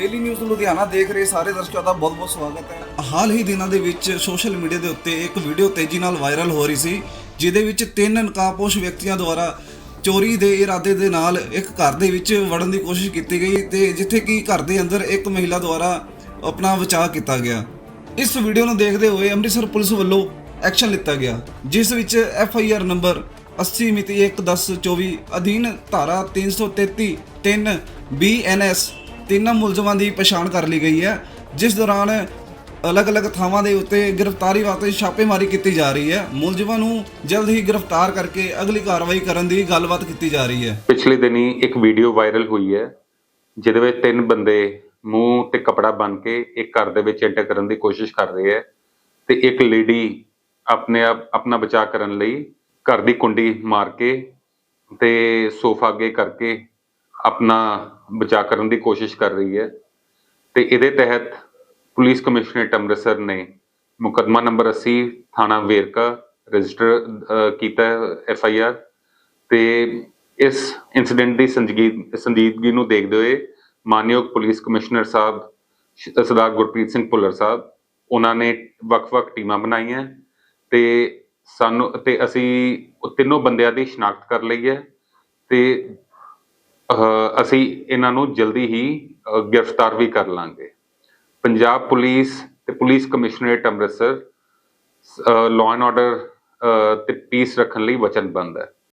Daily news Ludhiana ਦੇਖ ਰਹੇ ਸਾਰੇ ਦਰਸ਼ਕਾਂ ਦਾ ਬਹੁਤ-ਬਹੁਤ ਸਵਾਗਤ ਹੈ। ਹਾਲ ਹੀ ਦਿਨਾਂ ਦੇ ਵਿੱਚ ਸੋਸ਼ਲ ਮੀਡੀਆ ਦੇ ਉੱਤੇ ਇੱਕ ਵੀਡੀਓ ਤੇਜ਼ੀ ਨਾਲ ਵਾਇਰਲ ਹੋ ਰਹੀ ਸੀ, ਜਿਹਦੇ ਵਿੱਚ ਤਿੰਨ ਨਕਾਬਪੋਸ਼ ਵਿਅਕਤੀਆਂ ਦੁਆਰਾ ਚੋਰੀ ਦੇ ਇਰਾਦੇ ਦੇ ਨਾਲ ਇੱਕ ਘਰ ਦੇ ਵਿੱਚ ਵੜਨ ਦੀ ਕੋਸ਼ਿਸ਼ ਕੀਤੀ ਗਈ ਤੇ ਜਿੱਥੇ ਕਿ ਘਰ ਦੇ ਅੰਦਰ ਇੱਕ ਮਹਿਲਾ ਦੁਆਰਾ ਆਪਣਾ ਬਚਾਅ ਕੀਤਾ ਗਿਆ। ਇਸ ਵੀਡੀਓ ਨੂੰ ਦੇਖਦੇ ਹੋਏ ਅੰਮ੍ਰਿਤਸਰ ਪੁਲਿਸ ਵੱਲੋਂ ਐਕਸ਼ਨ ਲਿੱਤਾ ਗਿਆ, ਜਿਸ ਵਿੱਚ ਐਫ ਆਈ ਆਰ ਨੰਬਰ 80 ਮਿਤੀ 1/10/24 ਅਧੀਨ ਧਾਰਾ 333 3 ਬੀਐਨਐਸ ਤਿੰਨਾਂ ਮੁਲਜ਼ਮਾਂ ਦੀ ਪਛਾਣ ਕਰ ਲਈ ਗਈ ਹੈ, ਜਿਸ ਦੌਰਾਨ ਅਲੱਗ-ਅਲੱਗ ਥਾਵਾਂ ਦੇ ਉੱਤੇ ਗ੍ਰਿਫਤਾਰੀ ਵਾਸਤੇ ਛਾਪੇਮਾਰੀ ਕੀਤੀ ਜਾ ਰਹੀ ਹੈ। ਮੁਲਜ਼ਮਾਂ ਨੂੰ ਜਲਦ ਹੀ ਗ੍ਰਿਫਤਾਰ ਕਰਕੇ ਅਗਲੀ ਕਾਰਵਾਈ ਕਰਨ ਦੀ ਗੱਲਬਾਤ ਕੀਤੀ ਜਾ ਰਹੀ ਹੈ। ਪਿਛਲੇ ਦਿਨੀ ਇੱਕ ਵੀਡੀਓ ਵਾਇਰਲ ਹੋਈ ਹੈ, ਜਿਹਦੇ ਵਿੱਚ ਤਿੰਨ ਬੰਦੇ ਮੂੰਹ ਤੇ ਕਪੜਾ ਬੰਨ ਕੇ ਇੱਕ ਘਰ ਦੇ ਵਿੱਚ ਐਂਟਰ ਕਰਨ ਦੀ ਕੋਸ਼ਿਸ਼ ਕਰ ਰਹੇ ਹੈ ਤੇ ਇੱਕ ਲੇਡੀ ਆਪਣੇ ਆਪ, ਆਪਣਾ ਬਚਾਅ ਕਰਨ ਲਈ ਘਰ ਦੀ ਕੁੰਡੀ ਮਾਰ ਕੇ ਤੇ ਸੋਫਾ ਅੱਗੇ ਕਰਕੇ ਆਪਣਾ ਬਚਾਅ ਕਰਨ ਦੀ ਕੋਸ਼ਿਸ਼ ਕਰ ਰਹੀ ਹੈ ਤੇ ਇਹਦੇ ਤਹਿਤ ਪੁਲਿਸ ਕਮਿਸ਼ਨਰੇਟ ਅੰਮ੍ਰਿਤਸਰ ਨੇ ਮੁਕੱਦਮਾ ਨੰਬਰ 80 ਥਾਣਾ ਵੇਰਕਾ, ਰਜਿਸਟਰ ਕੀਤਾ ਐਫ ਆਈ ਆਰ ਤੇ ਇਸ ਇਨਸੀਡੈਂਟ ਦੀ ਸੰਜੀਦਗੀ ਨੂੰ ਦੇਖਦੇ ਹੋਏ ਮਾਨਯੋਗ ਪੁਲਿਸ ਕਮਿਸ਼ਨਰ ਸਾਹਿਬ ਸਰਦਾਰ ਗੁਰਪ੍ਰੀਤ ਸਿੰਘ ਭੁੱਲਰ ਸਾਹਿਬ, ਉਹਨਾਂ ਨੇ ਵੱਖ-ਵੱਖ ਟੀਮਾਂ ਬਣਾਈਆਂ ਤੇ ਸਾਨੂੰ, ਤੇ ਅਸੀਂ ਉਹ ਤਿੰਨੋਂ ਬੰਦਿਆਂ ਦੀ ਸ਼ਨਾਖਤ ਕਰ ਲਈ ਹੈ ਤੇ ਅਸੀਂ ਇਹਨਾਂ ਨੂੰ ਜਲਦੀ ਹੀ ਗ੍ਰਿਫਤਾਰ ਵੀ ਕਰ ਲਾਂਗੇ। ਪੰਜਾਬ ਪੁਲਿਸ ਤੇ police commissionerate Amritsar law and order ਤੇ ਪੀਸ ਰੱਖਣ ਲਈ ਵਚਨਬੱਧ ਹੈ।